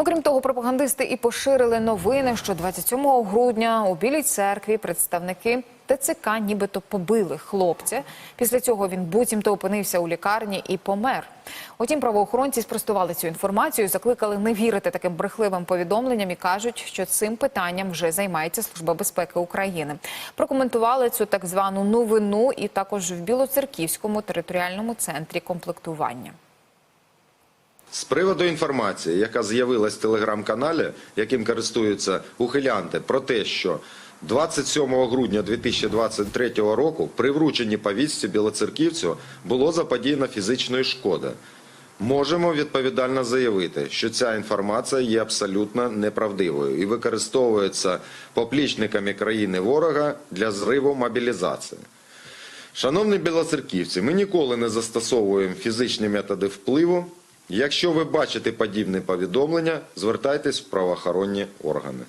Окрім того, пропагандисти і поширили новини, що 27 грудня у Білій церкві представники ТЦК нібито побили хлопця. Після цього він буцімто опинився у лікарні і помер. Утім, правоохоронці спростували цю інформацію, закликали не вірити таким брехливим повідомленням і кажуть, що цим питанням вже займається Служба безпеки України. Прокоментували цю так звану новину і також в Білоцерківському територіальному центрі комплектування. З приводу інформації, яка з'явилась в телеграм-каналі, яким користуються ухилянти, про те, що 27 грудня 2023 року при врученні повістці білоцерківцю було заподіяно фізичної шкоди. Можемо відповідально заявити, що ця інформація є абсолютно неправдивою і використовується поплічниками країни ворога для зриву мобілізації. Шановні білоцерківці, ми ніколи не застосовуємо фізичні методи впливу. Якщо ви бачите подібне повідомлення, звертайтесь в правоохоронні органи.